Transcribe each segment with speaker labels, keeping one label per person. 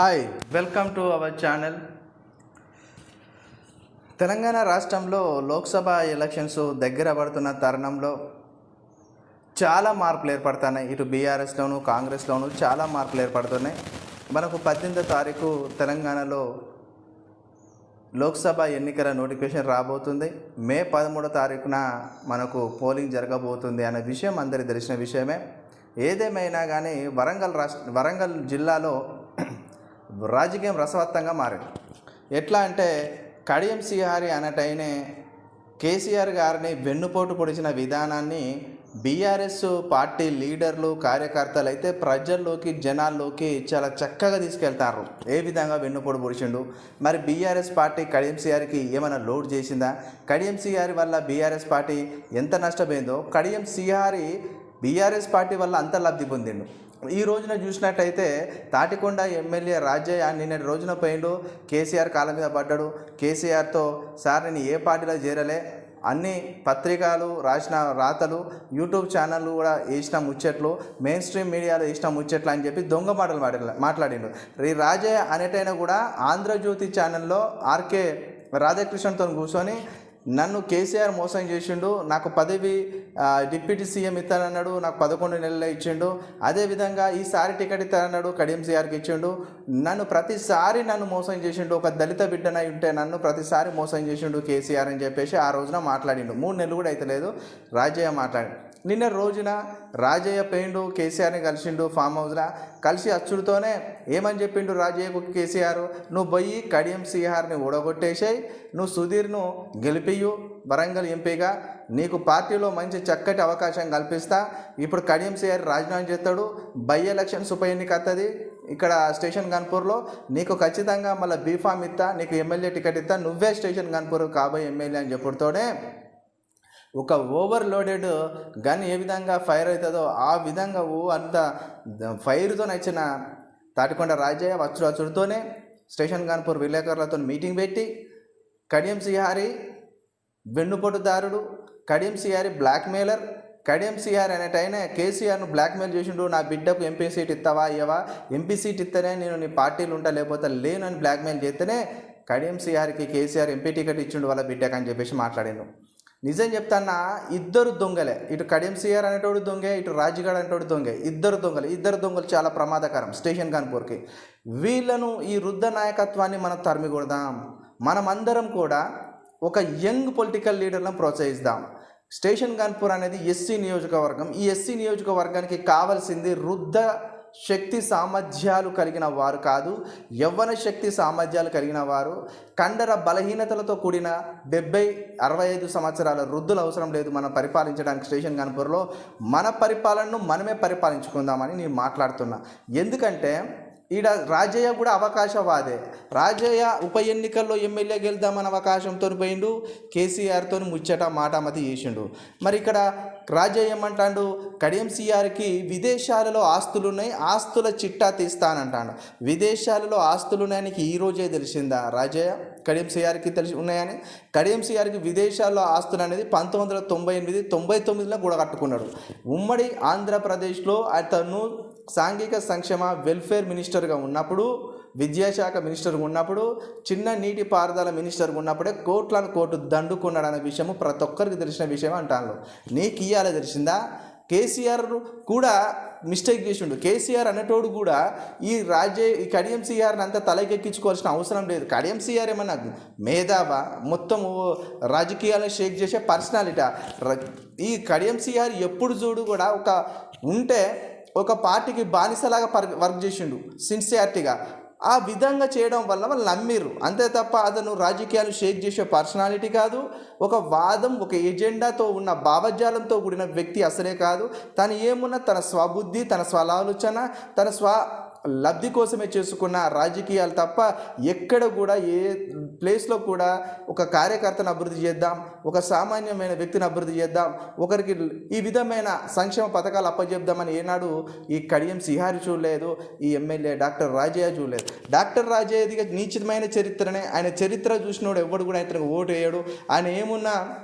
Speaker 1: Hi welcome to our channel Telangana రాష్ట్రంలో Lok Sabha elections దగ్గర పడుతున్న తరుణంలో చాలా మార్పులు ఏర్పడుతున్నాయి. ఇటు బీఆర్ఎస్లోను కాంగ్రెస్లోను చాలా మార్పులు ఏర్పడుతున్నాయి. మనకు పద్దెనిమిదో తారీఖు తెలంగాణలో లోక్సభ ఎన్నికల నోటిఫికేషన్ రాబోతుంది. మే పదమూడో తారీఖున మనకు పోలింగ్ జరగబోతుంది అనే విషయం అందరికీ తెలిసిన విషయమే. ఏదేమైనా కానీ వరంగల్ రాష్ట్ర వరంగల్ జిల్లాలో రాజకీయం రసవత్తంగా మారింది. ఎట్లా అంటే కడియం సిహారి అన్నటైనే కేసీఆర్ గారిని వెన్నుపోటు పొడిచిన విధానాన్ని బీఆర్ఎస్ పార్టీ లీడర్లు కార్యకర్తలు అయితే ప్రజల్లోకి జనాల్లోకి చాలా చక్కగా తీసుకెళ్తారు. ఏ విధంగా వెన్నుపోటు పొడిచిండు? మరి బీఆర్ఎస్ పార్టీ కడియం సిఆర్కి ఏమైనా లోడ్ చేసిందా? కడియం సిఆర్ వల్ల బీఆర్ఎస్ పార్టీ ఎంత నష్టపోయిందో కడియం సిఆరి బీఆర్ఎస్ పార్టీ వల్ల అంత లబ్ధి పొందిండు. ఈ రోజున చూసినట్టయితే తాటికొండ ఎమ్మెల్యే రాజయ్య నిన్నటి రోజున పోయిండు. కేసీఆర్ కాళ్ళ మీద పడ్డాడు. కేసీఆర్తో సార్ నేను ఏ పార్టీలో చేరలే. అన్ని పత్రికలు రాసిన రాతలు యూట్యూబ్ ఛానళ్ళు కూడా వేసిన ముచ్చట్లు మెయిన్ స్ట్రీమ్ మీడియాలో వేసిన ముచ్చట్లు అని చెప్పి దొంగ మాటలు మాట్లా మాట్లాడిండు. ఈ రాజయ్య అనేటైనా కూడా ఆంధ్రజ్యోతి ఛానల్లో ఆర్కే రాధాకృష్ణన్తో కూర్చొని నన్ను కేసీఆర్ మోసం చేసిండు నాకు పదవి డిప్యూటీ సీఎం ఇస్తానన్నాడు నాకు పదకొండు నెలలు ఇచ్చిండు. అదేవిధంగా ఈసారి టికెట్ ఇస్తానన్నాడు కడియం సీఆర్కి ఇచ్చిండు. నన్ను ప్రతిసారి నన్ను మోసం చేసిండు ఒక దళిత బిడ్డనై ఉంటే నన్ను ప్రతిసారి మోసం చేసిండు కేసీఆర్ అని చెప్పేసి ఆ రోజున మాట్లాడిండు. మూడు నెలలు కూడా అయితే లేదు రాజయ్య మాట్లాడి నిన్న రోజున రాజయ్య పోయిండు కేసీఆర్ని కలిసిండు ఫామ్ హౌస్లో కలిసి అచ్చుడితోనే ఏమని చెప్పిండు రాజయ్యకు కేసీఆర్? నువ్వు పోయి కడియం సిఆర్ని ఊడగొట్టేసాయి నువ్వు సుధీర్ను గెలిపియు వరంగల్ ఎంపీగా. నీకు పార్టీలో మంచి చక్కటి అవకాశం కల్పిస్తా. ఇప్పుడు కడియం సిఆర్ రాజీనామా చేస్తాడు బై ఎలక్షన్స్ ఉప ఎన్నిక వస్తుంది ఇక్కడ స్టేషన్ గన్పూర్లో. నీకు ఖచ్చితంగా మళ్ళీ బీఫామ్ ఇస్తా నీకు ఎమ్మెల్యే టికెట్ ఇస్తా నువ్వే స్టేషన్ గన్పూర్ కాబోయే ఎమ్మెల్యే అని చెప్పుడుతోనే ఒక ఓవర్లోడెడ్ గన్ ఏ విధంగా ఫైర్ అవుతుందో ఆ విధంగా ఓ అంత ఫైర్తో నచ్చిన తాటికొండ రాజయ్య వచ్చుడు అచ్చుడుతోనే స్టేషన్ కాన్పూర్ విలేకరులతో మీటింగ్ పెట్టి కడియం సిహారి వెన్నుపోటుదారుడు కడియం సిహారి బ్లాక్మెయిలర్ కడియం సిఆర్ అనేటైనా కేసీఆర్ను బ్లాక్మెయిల్ చేసిండు నా బిడ్డకు ఎంపీ సీట్ ఇస్తావా ఇవ్వవా ఎంపీ సీట్ ఇస్తేనే నేను నీ పార్టీలు ఉంటా లేకపోతే లేను అని బ్లాక్మెయిల్ చేస్తేనే కడియం సిఆర్కి కేసీఆర్ ఎంపీ టికెట్ ఇచ్చిండు వాళ్ళ బిడ్డకు అని చెప్పేసి మాట్లాడాను నిజం చెప్తానా? ఇద్దరు దొంగలే. ఇటు కడియం సిఆర్ అనేటోడు దొంగే ఇటు రాజుగాడ్ అనేటోడు దొంగే. ఇద్దరు దొంగలు. ఇద్దరు దొంగలు చాలా ప్రమాదకరం. స్టేషన్ కాన్పూర్కి వీళ్ళను ఈ వృద్ధ నాయకత్వాన్ని మనం తరిమి కొడదాం మనమందరం కూడా ఒక యంగ్ పొలిటికల్ లీడర్లను ప్రోత్సహిస్తాం. స్టేషన్ కాన్పూర్ అనేది ఎస్సీ నియోజకవర్గం. ఈ ఎస్సీ నియోజకవర్గానికి కావాల్సింది వృద్ధ శక్తి సామర్థ్యాలు కలిగిన వారు కాదు. యవ్వన శక్తి సామర్థ్యాలు కలిగిన వారు. కండర బలహీనతలతో కూడిన డెబ్బై అరవై ఐదు సంవత్సరాల వృద్ధులు అవసరం లేదు మనం పరిపాలించడానికి స్టేషన్ కాన్పూర్లో మన పరిపాలనను మనమే పరిపాలించుకుందామని నేను మాట్లాడుతున్నా. ఎందుకంటే ఈడ రాజయ్య కూడా అవకాశవాదే. రాజయ్య ఉప ఎన్నికల్లో ఎమ్మెల్యే గెలుద్దామని అవకాశంతో పోయిండు కేసీఆర్తో ముచ్చట మాటామతి చేసిండు. మరి ఇక్కడ రాజయ్య ఏమంటాడు కడియం సిఆర్కి విదేశాలలో ఆస్తులు ఉన్నాయి ఆస్తుల చిట్టా తీస్తానంటాడు. విదేశాలలో ఆస్తులు ఉన్నాయని ఈరోజే తెలిసిందా రాజయ్య? కడియం సిఆర్కి తెలిసి ఉన్నాయని? కడియం సిఆర్కి విదేశాల్లో ఆస్తులు అనేది పంతొమ్మిది వందల తొంభై ఎనిమిది తొంభై తొమ్మిదిలో కూడా కట్టుకున్నాడు. ఉమ్మడి ఆంధ్రప్రదేశ్లో అతను సాంఘిక సంక్షేమ వెల్ఫేర్ మినిస్టర్గా ఉన్నప్పుడు విద్యాశాఖ మినిస్టర్గా ఉన్నప్పుడు చిన్న నీటి పారుదల మినిస్టర్గా ఉన్నప్పుడే కోట్లను కోట్లు దండుకున్నాడు అనే విషయము ప్రతి ఒక్కరికి తెలిసిన విషయం అంటాను నీకు ఇయ్యాలి తెలిసిందా? కేసీఆర్ కూడా మిస్టేక్ చేసిండు. కేసీఆర్ అనేటోడు కూడా ఈ రాజ్య ఈ కడియం సిఆర్ని అంతా తలకెక్కించుకోవాల్సిన అవసరం లేదు. కడియం సిఆర్ ఏమన్నా మేధావా? మొత్తం రాజకీయాలను షేక్ చేసే పర్సనాలిటీ ఈ కడియం సిఆర్ ఎప్పుడు చూడు కూడా ఒక ఉంటే ఒక పార్టీకి బానిసలాగా పర్ వర్క్ చేసిండు సిన్సియారిటీగా ఆ విధంగా చేయడం వల్ల వాళ్ళు నమ్మిర్రు. అంతే తప్ప అతను రాజకీయాలు షేక్ చేసే పర్సనాలిటీ కాదు. ఒక వాదం ఒక ఎజెండాతో ఉన్న భావజాలంతో కూడిన వ్యక్తి అసలే కాదు. తను ఏమున్నా తన స్వబుద్ధి తన స్వలాలోచన తన స్వ లబ్ధి కోసమే చేసుకున్న రాజకీయాలు తప్ప ఎక్కడ కూడా ఏ ప్లేస్లో కూడా ఒక కార్యకర్తను అభివృద్ధి చేద్దాం ఒక సామాన్యమైన వ్యక్తిని అభివృద్ధి చేద్దాం ఒకరికి ఈ విధమైన సంక్షేమ పథకాలు అప్పజెప్దామని ఏనాడు ఈ కడియం సిహారి చూడలేదు ఈ ఎమ్మెల్యే డాక్టర్ రాజయ్య చూడలేదు. డాక్టర్ రాజయ్యదిగా నీచితమైన చరిత్రనే. ఆయన చరిత్ర చూసినోడు ఎవడు కూడా ఇతనికి ఓటు వేయడు. ఆయన ఏమున్నా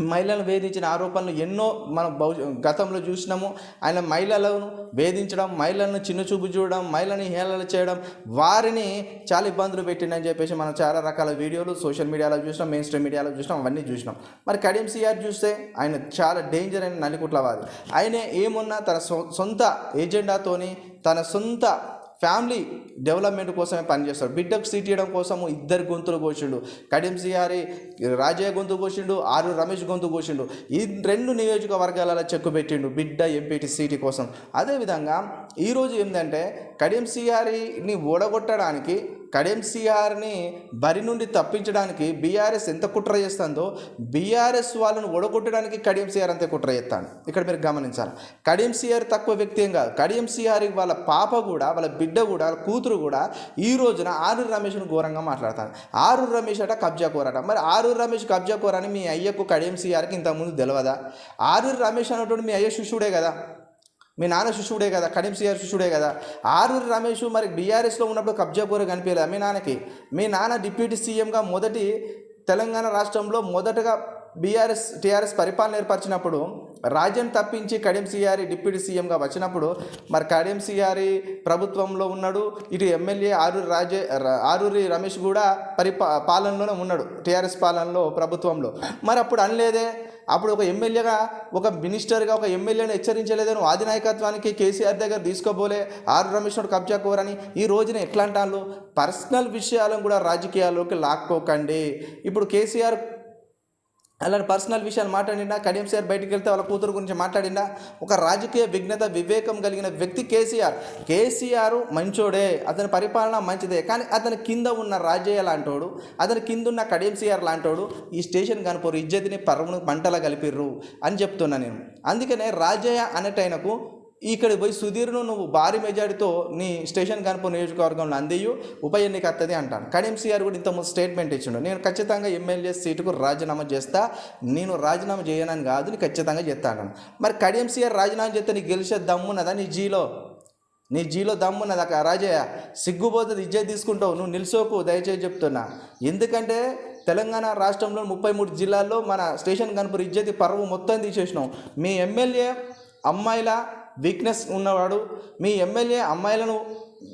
Speaker 1: మహిళలను వేధించిన ఆరోపణలు ఎన్నో మనం భౌ గతంలో చూసినాము. ఆయన మహిళలను వేధించడం మహిళలను చిన్నచూపు చూడడం మహిళని హేళన చేయడం వారిని చాలా ఇబ్బందులు పెట్టిందని చెప్పేసి మనం చాలా రకాల వీడియోలు సోషల్ మీడియాలో చూసినాం మెయిన్ స్ట్రీమ్ మీడియాలో చూసినాం అవన్నీ చూసినాం. మరి కడియం సిఆర్ చూస్తే ఆయన చాలా డేంజర్ అయిన నలికుట్లవాది ఆయన ఏమున్నా తన సొ- సొంత ఏజెండాతోని తన సొంత ఫ్యామిలీ డెవలప్మెంట్ కోసమే పనిచేస్తాడు బిడ్డకు సీట్ ఇవ్వడం కోసము ఇద్దరు గొంతులు కోసిండు. కడియం సిహారి రాజయ్య గొంతు కోసిండు ఆరు రమేష్ గొంతు కోసిండు. ఈ రెండు నియోజకవర్గాలలో చెక్కు పెట్టిండు బిడ్డ ఎంపీటీ సీటు కోసం. అదేవిధంగా ఈరోజు ఏంటంటే కడియం సిఆర్ని ఓడగొట్టడానికి కడెంసీఆర్ని బరి నుండి తప్పించడానికి బీఆర్ఎస్ ఎంత కుట్ర చేస్తుందో బీఆర్ఎస్ వాళ్ళను ఒడగొట్టడానికి కడియంసీఆర్ అంతే కుట్ర చేస్తాను ఇక్కడ మీరు గమనించాలి. కడియంసీఆర్ తక్కువ వ్యక్తి ఏం కాదు. కడియంసీఆర్ వాళ్ళ పాప కూడా వాళ్ళ బిడ్డ కూడా వాళ్ళ కూతురు కూడా ఈ రోజున ఆరు రమేష్ను ఘోరంగా మాట్లాడతాను ఆరు రమేష్ అట కబ్జా కోరట. మరి ఆరు రమేష్ కబ్జా కోరని మీ అయ్యకు కడియంసీఆర్కి ఇంతకుముందు తెలియదా ఆరు రమేష్ అన్నటువంటి మీ అయ్య శిష్యుడే కదా? మీ నాన్న శిష్యుడే కదా కడియం సిఆర్ శిష్యుడే కదా. ఆరూరి రమేష్ మరి బీఆర్ఎస్లో ఉన్నప్పుడు కబ్జా కూర కనిపించలేదు మీ నాన్నకి. మీ నాన్న డిప్యూటీ సీఎంగా మొదటి తెలంగాణ రాష్ట్రంలో మొదటగా బీఆర్ఎస్ టీఆర్ఎస్ పరిపాలన ఏర్పరిచినప్పుడు రాజ్యం తప్పించి కడియం సిఆరి డిప్యూటీ సీఎంగా వచ్చినప్పుడు మరి కడియం సిఆరి ప్రభుత్వంలో ఉన్నాడు ఇటు ఎమ్మెల్యే ఆరూరి రాజే ఆరూరి రమేష్ కూడా పరిపా పాలనలోనే ఉన్నాడు టీఆర్ఎస్ పాలనలో ప్రభుత్వంలో. మరి అప్పుడు అనలేదే అప్పుడు ఒక ఎమ్మెల్యేగా ఒక మినిస్టర్గా ఒక ఎమ్మెల్యేని హెచ్చరించలేదని నువ్వు ఆది నాయకత్వానికి కేసీఆర్ దగ్గర తీసుకోబోలే ఆరు రమేష్ నాయుడు కబ్జా కోరని ఈ రోజున ఎట్లా అంటాను పర్సనల్ విషయాలను కూడా రాజకీయాల్లోకి లాక్కోకండి. ఇప్పుడు కేసీఆర్ అలాంటి పర్సనల్ విషయాలు మాట్లాడినా కడియం సార్ బయటికి వెళ్తే వాళ్ళ కూతురు గురించి మాట్లాడినా ఒక రాజకీయ విఘ్నత వివేకం కలిగిన వ్యక్తి కేసీఆర్. కేసీఆర్ మంచోడే అతని పరిపాలన మంచిదే కానీ అతని కింద ఉన్న రాజయ్య లాంటోడు అతని కింద ఉన్న కడియం సిఆర్ లాంటోడు ఈ స్టేషన్ కనుపోరు ఇజ్జతిని పర్వను పంటలా కలిపిర్రు అని చెప్తున్నా నేను. అందుకనే రాజయ్య అనేటైనకు ఇక్కడికి పోయి సుధీర్ను నువ్వు భారీ మెజారిటీతో నీ స్టేషన్ కనుప నియోజకవర్గంలో అందేయు ఉప ఎన్నిక వస్తుంది అంటాను. కడియంసీఆర్ కూడా ఇంత స్టేట్మెంట్ ఇచ్చిండు. నేను ఖచ్చితంగా ఎమ్మెల్యే సీటుకు రాజీనామా చేస్తా నేను రాజీనామా చేయనని కాదు నీ ఖచ్చితంగా చేస్తాను మరి కడియంసీఆర్ రాజీనామా చేస్తే నీకు గెలిచే దమ్మున్నదా నీ జీలో? నీ జీలో దమ్మున్నది అక్క రాజయ్య సిగ్గుపోతుంది ఇజ్జే తీసుకుంటావు నువ్వు నిల్సోకు దయచేసి చెప్తున్నా. ఎందుకంటే తెలంగాణ రాష్ట్రంలో ముప్పై మూడు జిల్లాల్లో మన స్టేషన్ కనుపూర్ ఇజ్జతి పర్వం మొత్తం తీసేసినాం. మీ ఎమ్మెల్యే అమ్మాయిల వీక్నెస్ ఉన్నవాడు మీ ఎమ్మెల్యే అమ్మాయిలను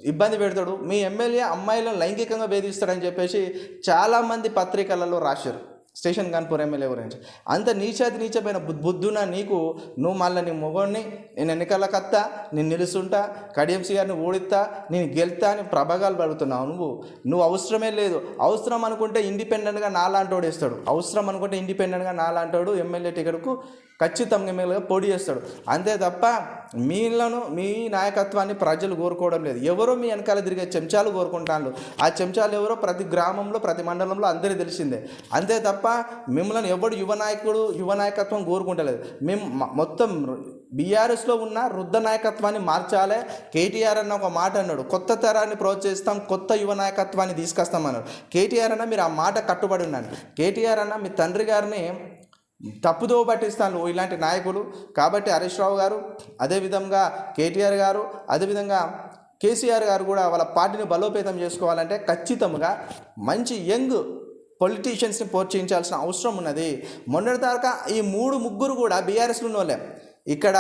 Speaker 1: ఇబ్బంది పెడతాడు మీ ఎమ్మెల్యే అమ్మాయిలను లైంగికంగా వేధిస్తాడని చెప్పేసి చాలామంది పత్రికలలో రాశారు. స్టేషన్ కాన్పూర్ ఎమ్మెల్యే గురించి అంత నీచాతి నీచమైన బుద్ధున నీకు నువ్వు మళ్ళీ నీ మొగోడిని నేను ఎన్నికల కత్త నేను నిలుస్తుంటా కడియం గారిని ఓడిస్తా నేను గెలుతా అని ప్రభాగాలు పడుతున్నావు నువ్వు. నువ్వు అవసరమే లేదు. అవసరం అనుకుంటే ఇండిపెండెంట్గా నాలాంటోడు ఇస్తాడు అవసరం అనుకుంటే ఇండిపెండెంట్గా నాలాంటోడు ఎమ్మెల్యే టికెట్కు ఖచ్చితంగా ఎమ్మెల్యేగా పోటీ చేస్తాడు. అంతే తప్ప మీలను మీ నాయకత్వాన్ని ప్రజలు కోరుకోవడం లేదు. ఎవరో మీ వెనకాల తిరిగే చెంచాలు కోరుకుంటాను ఆ చెంచాలు ఎవరో ప్రతి గ్రామంలో ప్రతి మండలంలో అందరికీ తెలిసిందే. అంతే తప్ప మిమ్మల్ని ఎవడు యువ నాయకుడు యువ నాయకత్వం కోరుకుంటలేదు. మేము మొత్తం బీఆర్ఎస్లో ఉన్న వృద్ధ నాయకత్వాన్ని మార్చాలే. కేటీఆర్ అన్న ఒక మాట అన్నాడు. కొత్త తరాన్ని ప్రోత్సహిస్తాం కొత్త యువ నాయకత్వాన్ని తీసుకొస్తాం అన్నాడు. కేటీఆర్ అన్న మీరు ఆ మాట కట్టుబడి ఉన్నాను కేటీఆర్ అన్న మీ తండ్రి గారిని తప్పుదో పట్టిస్తాను ఇలాంటి నాయకులు. కాబట్టి హరీష్ రావు గారు అదేవిధంగా కేటీఆర్ గారు అదేవిధంగా కేసీఆర్ గారు కూడా వాళ్ళ పార్టీని బలోపేతం చేసుకోవాలంటే ఖచ్చితంగా మంచి యంగ్ పొలిటీషియన్స్ని ప్రోత్సహించాల్సిన అవసరం ఉన్నది. మొన్నటిదాకా ఈ మూడు ముగ్గురు కూడా బీఆర్ఎస్లో వాళ్ళే. ఇక్కడ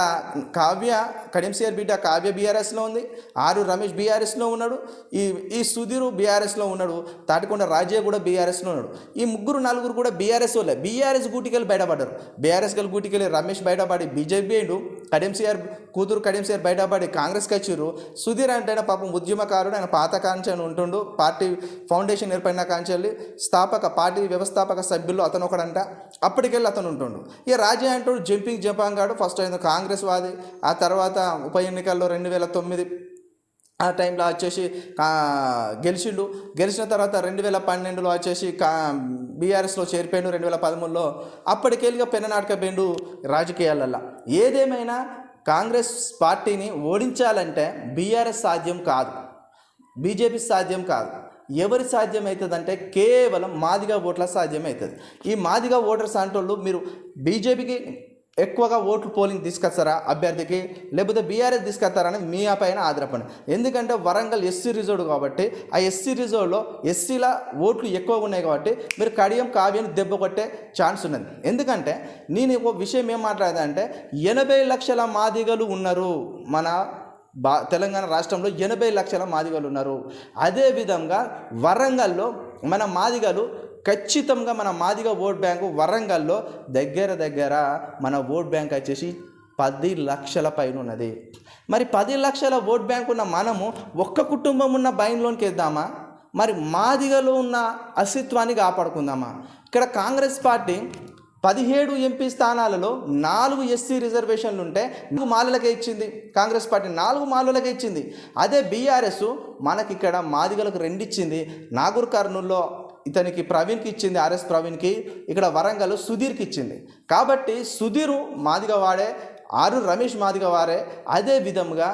Speaker 1: కావ్య కడియంసీఆర్ బిడ్డ కావ్య బీఆర్ఎస్లో ఉంది ఆరు రమేష్ బీఆర్ఎస్లో ఉన్నాడు ఈ ఈ సుధీరు బీఆర్ఎస్లో ఉన్నాడు తాటికొండ రాజయ్య కూడా బీఆర్ఎస్లో ఉన్నాడు. ఈ ముగ్గురు నలుగురు కూడా బీఆర్ఎస్ వాళ్ళే బీఆర్ఎస్ గూటికెళ్ళి బయటపడ్డారు. బీఆర్ఎస్ గల గూటికెళ్ళి రమేష్ బయటపడి బీజేపీ అయిండు కడెంసీఆర్ కూతురు కడెంసీఆర్ బయటపడి కాంగ్రెస్కి వచ్చిర్రు. సుధీర్ అంటే ఆయన పాపం ఉద్యమకారుడు ఆయన పాత కాంచెని ఉంటుండు. పార్టీ ఫౌండేషన్ ఏర్పడిన కాంచెల్లి స్థాపక పార్టీ వ్యవస్థాపక సభ్యులు అతను ఒకడంట. అప్పటికెళ్ళి అతను ఉంటుండు. ఇక రాజే అంటాడు జంపింగ్ జంపాంగాడు ఫస్ట్ ఆయన కాంగ్రెస్ వాది. ఆ తర్వాత ఉప ఎన్నికల్లో రెండు వేల తొమ్మిది ఆ టైంలో వచ్చేసి గెలిచిండు గెలిచిన తర్వాత రెండు వేల పన్నెండులో వచ్చేసి కా బీఆర్ఎస్లో చేరిపోయిండు రెండు వేల పదమూడులో. అప్పటికెళ్ళిగా పెన్ననాటకపోయిండు రాజకీయాలల్లో. ఏదేమైనా కాంగ్రెస్ పార్టీని ఓడించాలంటే బీఆర్ఎస్ సాధ్యం కాదు. బీజేపీ సాధ్యం కాదు. ఎవరి సాధ్యం అవుతుందంటే కేవలం మాదిగా ఓట్ల సాధ్యం అవుతుంది ఈ మాదిగా ఓటర్స్ అంటోళ్ళు మీరు బీజేపీకి ఎక్కువగా ఓట్లు పోలింగ్ తీసుకొస్తారా అభ్యర్థికి? లేకపోతే బీఆర్ఎస్ తీసుకొస్తారని మీ పైన ఆధారపడి. ఎందుకంటే వరంగల్ ఎస్సీ రిజర్వ్ కాబట్టి ఆ ఎస్సీ రిజర్వ్లో ఎస్సీల ఓట్లు ఎక్కువ ఉన్నాయి కాబట్టి మీరు కడియం కావ్యం దెబ్బ కొట్టే ఛాన్స్ ఉన్నది. ఎందుకంటే నేను ఒక విషయం ఏం మాట్లాడేదంటే ఎనభై లక్షల మాదిగలు ఉన్నారు మన బా తెలంగాణ రాష్ట్రంలో ఎనభై లక్షల మాదిగలు ఉన్నారు. అదేవిధంగా వరంగల్లో మన మాదిగలు ఖచ్చితంగా మన మాదిగ ఓట్ బ్యాంకు వరంగల్లో దగ్గర దగ్గర మన ఓట్ బ్యాంక్ వచ్చేసి పది లక్షల పైన ఉన్నది. మరి పది లక్షల ఓట్ బ్యాంక్ ఉన్న మనము ఒక్క కుటుంబం ఉన్న బయన్లోనికి వేద్దామా? మరి మాదిగలో ఉన్న అస్తిత్వాన్ని కాపాడుకుందామా? ఇక్కడ కాంగ్రెస్ పార్టీ పదిహేడు ఎంపీ స్థానాలలో నాలుగు ఎస్సీ రిజర్వేషన్లు ఉంటే నాలుగు మాలలకే ఇచ్చింది. కాంగ్రెస్ పార్టీ నాలుగు మాలలకే ఇచ్చింది. అదే బీఆర్ఎస్ మనకి ఇక్కడ మాదిగలకు రెండు ఇచ్చింది నాగూర్ కర్నూల్లో ఇతనికి ప్రవీణ్కి ఇచ్చింది ఆర్ఎస్ ప్రవీణ్కి ఇక్కడ వరంగల్ సుధీర్కి ఇచ్చింది. కాబట్టి సుధీరు మాదిగ వాడే ఆరు రమేష్ మాదిగ వారే అదే విధంగా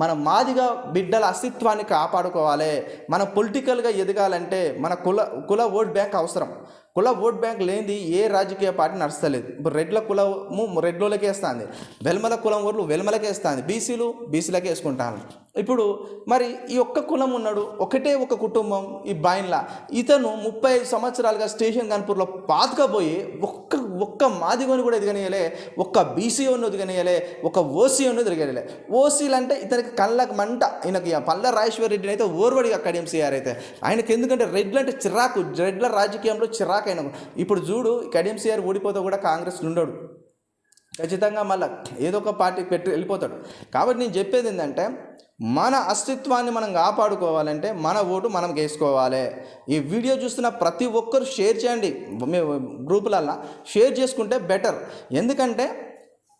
Speaker 1: మన మాదిగా బిడ్డల అస్తిత్వాన్ని కాపాడుకోవాలి. మన పొలిటికల్గా ఎదగాలంటే మన కుల కుల ఓట్ బ్యాంక్ అవసరం. కుల ఓట్ బ్యాంక్ లేనిది ఏ రాజకీయ పార్టీ నడుస్తలేదు. ఇప్పుడు రెడ్ల కులము రెడ్లకే వేస్తుంది. వెల్మల కులం ఊర్లు వెల్మలకే వేస్తుంది. బీసీలు బీసీలకే వేసుకుంటాను ఇప్పుడు మరి ఈ ఒక్క కులం ఉన్నాడు ఒకటే ఒక కుటుంబం ఈ బాయిన్లా. ఇతను ముప్పై ఐదు సంవత్సరాలుగా స్టేషన్ కాన్పూర్లో పాతుకపోయి ఒక్క ఒక్క మాదిగోని కూడా ఎదగనియలే ఒక్క బీసీ అని ఎదగనియలే ఒక ఓసీ అని ఎదగనియలే ఓసీలు అంటే ఇతనికి కళ్ళకు మంట. ఈయనకి ఆ పల్ల రాజేశ్వర రెడ్డిని అయితే ఓర్వడిగా కడియంసీఆర్ అయితే. ఆయనకి ఎందుకంటే రెడ్లు అంటే చిరాకు రెడ్ల రాజకీయంలో చిరాకు అయిన ఇప్పుడు చూడు కడియంసీఆర్ ఓడిపోతే కూడా కాంగ్రెస్ ఉండడు ఖచ్చితంగా మళ్ళీ ఏదో ఒక పార్టీ పెట్టి వెళ్ళిపోతాడు. కాబట్టి నేను చెప్పేది ఏంటంటే మన అస్తిత్వాన్ని మనం కాపాడుకోవాలంటే మన ఓటు మనం వేసుకోవాలి. ఈ వీడియో చూస్తున్న ప్రతి ఒక్కరు షేర్ చేయండి. మీ గ్రూపులల్లో షేర్ చేసుకుంటే బెటర్. ఎందుకంటే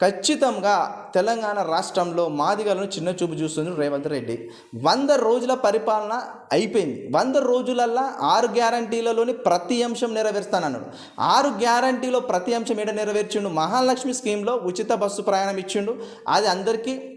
Speaker 1: ఖచ్చితంగా తెలంగాణ రాష్ట్రంలో మాదిగలను చిన్న చూపు చూస్తుంది రేవంత్ రెడ్డి. వంద రోజుల పరిపాలన అయిపోయింది. వంద రోజులల్లా ఆరు గ్యారంటీలలోని ప్రతి అంశం నెరవేరుస్తానన్నాడు. ఆరు గ్యారంటీలో ప్రతి అంశం ఏడ నెరవేర్చిండు? మహాలక్ష్మి స్కీమ్లో ఉచిత బస్సు ప్రయాణం ఇచ్చిండు. అది అందరికీ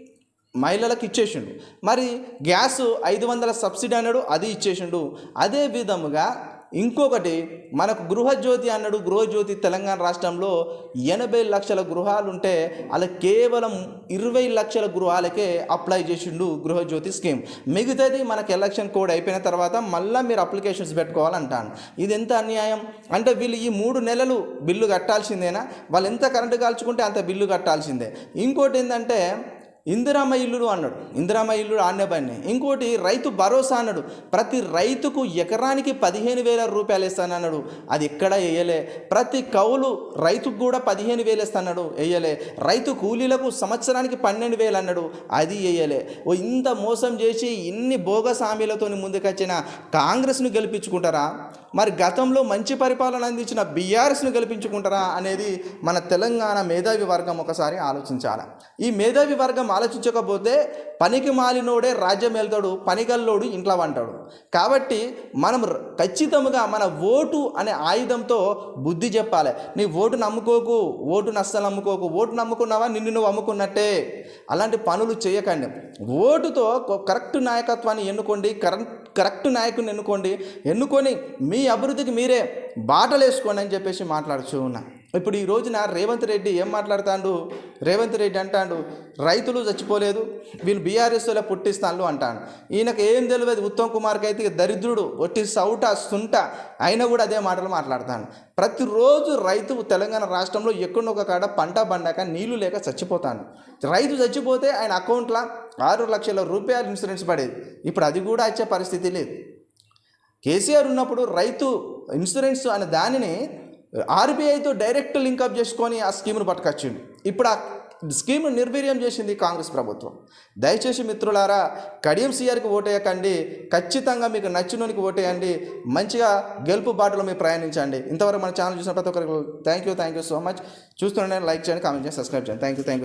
Speaker 1: మహిళలకు ఇచ్చేసిండు. మరి గ్యాస్ ఐదు వందల సబ్సిడీ అన్నాడు అది ఇచ్చేసిండు. అదే విధముగా ఇంకొకటి మనకు గృహజ్యోతి అన్నాడు. గృహజ్యోతి తెలంగాణ రాష్ట్రంలో ఎనభై లక్షల గృహాలు ఉంటే అలా కేవలం ఇరవై లక్షల గృహాలకే అప్లై చేసిండు గృహజ్యోతి స్కీమ్. మిగతాది మనకు ఎలక్షన్ కోడ్ అయిపోయిన తర్వాత మళ్ళీ మీరు అప్లికేషన్స్ పెట్టుకోవాలంటాను ఇది ఎంత అన్యాయం? అంటే వీళ్ళు ఈ మూడు నెలలు బిల్లు కట్టాల్సిందేనా? వాళ్ళు ఎంత కరెంటు కాల్చుకుంటే అంత బిల్లు కట్టాల్సిందే. ఇంకోటి ఏంటంటే ఇందిరామ ఇల్లులు అన్నాడు. ఇందిరామ ఇల్లులు ఆడనే పని. ఇంకోటి రైతు భరోసా అన్నాడు. ప్రతి రైతుకు ఎకరానికి పదిహేను వేల రూపాయలు ఇస్తానన్నాడు అది ఎక్కడ వేయలే. ప్రతి కౌలు రైతుకు కూడా పదిహేను వేలు ఇస్తాడు వేయలే. రైతు కూలీలకు సంవత్సరానికి పన్నెండు వేలు అన్నాడు. అది వేయలే. ఓ ఇంత మోసం చేసి ఇన్ని బోగస్ హామీలతో ముందుకొచ్చిన కాంగ్రెస్ను గెలిపించుకుంటారా? మరి గతంలో మంచి పరిపాలన అందించిన బీఆర్ఎస్ను గెలిపించుకుంటారా అనేది మన తెలంగాణ మేధావి వర్గం ఒకసారి ఆలోచించాలి. ఈ మేధావి వర్గం ఆలోచించకపోతే పనికి మాలినోడే రాజ్యం వెళ్తాడు పనిగల్లోడు ఇంట్లో వంటాడు. కాబట్టి మనం ఖచ్చితంగా మన ఓటు అనే ఆయుధంతో బుద్ధి చెప్పాలి. నీ ఓటు నమ్ముకోకు ఓటు నస్సలు నమ్ముకోకు ఓటు నమ్ముకున్నావా నిన్ను నువ్వు అమ్ముకున్నట్టే. అలాంటి పనులు చేయకండి. ఓటుతో కరెక్ట్ నాయకత్వాన్ని ఎన్నుకోండి కరెక్ట్ కరెక్ట్ నాయకుని ఎన్నుకోండి. ఎన్నుకొని మీ అభివృద్ధికి మీరే బాటలు వేసుకోండి అని చెప్పేసి మాట్లాడుతూ ఉన్నా. ఇప్పుడు ఈ రోజున రేవంత్ రెడ్డి ఏం మాట్లాడుతాడు? రేవంత్ రెడ్డి అంటాడు రైతులు చచ్చిపోలేదు వీళ్ళు బీఆర్ఎస్లో పుట్టిస్తాను అంటాడు. ఈయనకు ఏం తెలియదు ఉత్తమ్ కుమార్కి అయితే దరిద్రుడు ఒట్టి సౌట సుంట అయినా కూడా అదే మాటలు మాట్లాడతాను ప్రతిరోజు రైతు తెలంగాణ రాష్ట్రంలో ఎక్కడొక కాడ పంట పండాక నీళ్ళు లేక చచ్చిపోతాను రైతు చచ్చిపోతే ఆయన అకౌంట్లో ఆరు లక్షల రూపాయలు ఇన్సూరెన్స్ పడేది. ఇప్పుడు అది కూడా వచ్చే పరిస్థితి లేదు. కేసీఆర్ ఉన్నప్పుడు రైతు ఇన్సూరెన్స్ అనే దానిని ఆర్బీఐతో డైరెక్ట్ లింకప్ చేసుకొని ఆ స్కీమ్ను పట్టుకొచ్చిండు. ఇప్పుడు ఆ స్కీమ్ నిర్వీర్యం చేసింది కాంగ్రెస్ ప్రభుత్వం. దయచేసి మిత్రులారా కడియం సీఆర్కి ఓటేయకండి ఖచ్చితంగా మీకు నచ్చినోనికి ఓటేయండి మంచిగా గెలుపు బాటలో మీరు ప్రయాణించండి. ఇంతవరకు మన ఛానల్ చూసిన ప్రతి ఒక్కరికి thank you thank you so much చూస్తుండే లైక్ చేయండి కామెంట్ చేయండి సబ్స్క్రైబ్ చేయండి. Thank you thank you